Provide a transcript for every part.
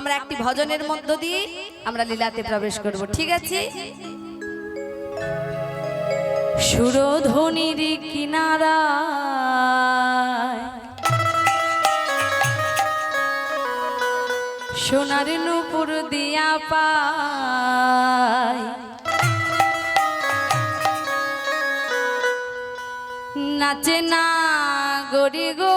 আমরা একটি ভজনের মধ্য দিয়ে আমরা লীলাতে প্রবেশ করব, ঠিক আছে? সুরধ্বনির কিনারা সোনার নুপুর দিয়া পায় নাচে না গরি গো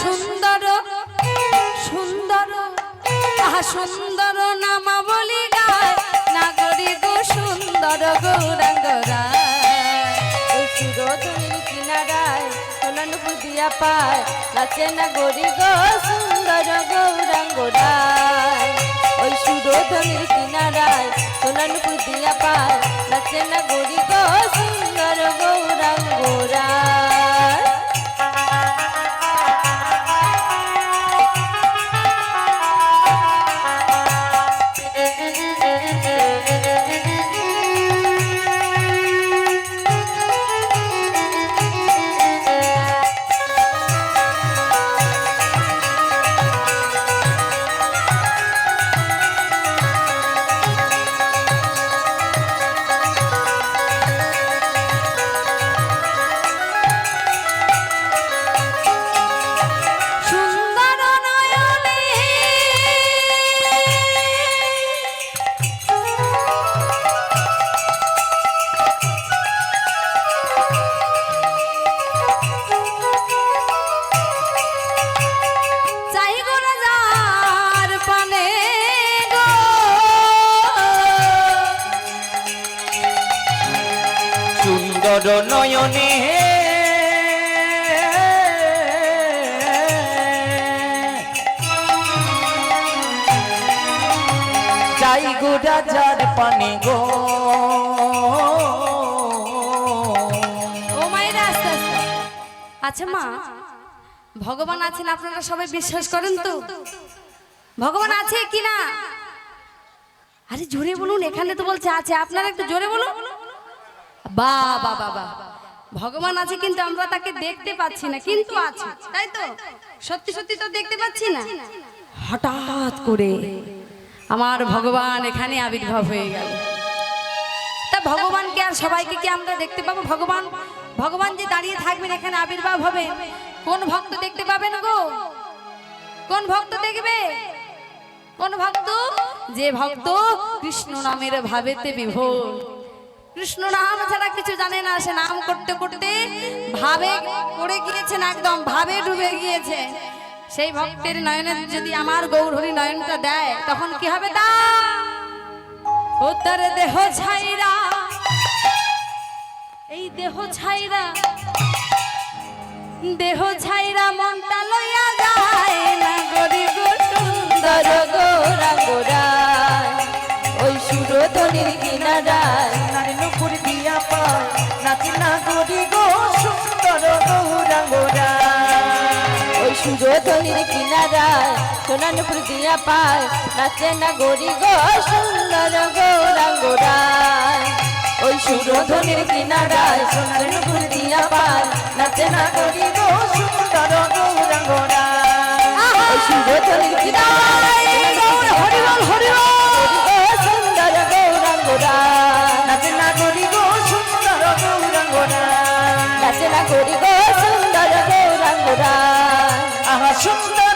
সুন্দর সুন্দর আহা সুন্দর নামা বলি গায়। নাগরি গো সুন্দর গৌরাঙ্গরা ওই কিনারায় সোনানুপুর দিয়া পায় নাচে না গরি গো সুন্দর গৌরাঙ্গরায় ওই সুরধনির কিনারায় সোনানুপুর দিয়া পায় নাচে না গরি গো সুন্দর গৌরাঙ্গরায় সুন্দর নয়নে চাই পানে গো। আচ্ছা মা, ভগবান আছেন আপনারা সবাই বিশ্বাস করেন তো? ভগবান আছে কি না আরে জোরে বলুন, এখানে তো বলছে আছে। আপনারা একটু জোরে বলুন। বা বা বা বা। ভগবান আছে কিন্তু আমরা তাকে দেখতে পাচ্ছি না, কিন্তু আছে, তাই তো? সত্যি সত্যি তো দেখতে পাচ্ছি না? হঠাৎ করে আমার ভগবান এখানে আবির্ভাব হয়ে গেল। তা ভগবানকে আর সবাইকে কি আমরা দেখতে পাবো? ভগবান ভগবান যে দাঁড়িয়ে থাকবেন, এখানে আবির্ভাব হবে কোন ভক্ত দেখতে পাবেন গো? কোন ভক্ত দেখবে? কোন ভক্ত? যে ভক্ত কৃষ্ণ নামের ভাবেতে বিভোর। কৃষ্ণ নাম ছাড়া কিছু জানে না, সে নাম করতে করতে ভাবে পড়ে গিয়েছেন একদম, ভাবে ডুবে গিয়েছে। সেই ভক্তের নয়নে যদি আমার গৌরহরি নয়নটা দেয়, তখন কি হবে তা? ও তার দেহ ছাইরা, এই দেহ ছাইরা দেহ ছাইরা মনটা লইয়া যায় না গরিব সুন্দর গৌরাঙ্গরায় থলির কিনারা সোনানপুর দিয়া পায়, নাচে না গরি গো সুন্দর গৌরাঙ্গরায়। ওই সুরধনির কিনারায়, সোনানপুর দিয়া পায়, নাচে না গরি গো সুন্দর গৌরাঙ্গরায়। ওই সুরধনির কিনারায় হরিবল হরিবল সুন্দর গৌরাঙ্গরায়। নাচে না গরি গো সুন্দর গৌরাঙ্গরায়। নাচে না গরি গো সুন্দর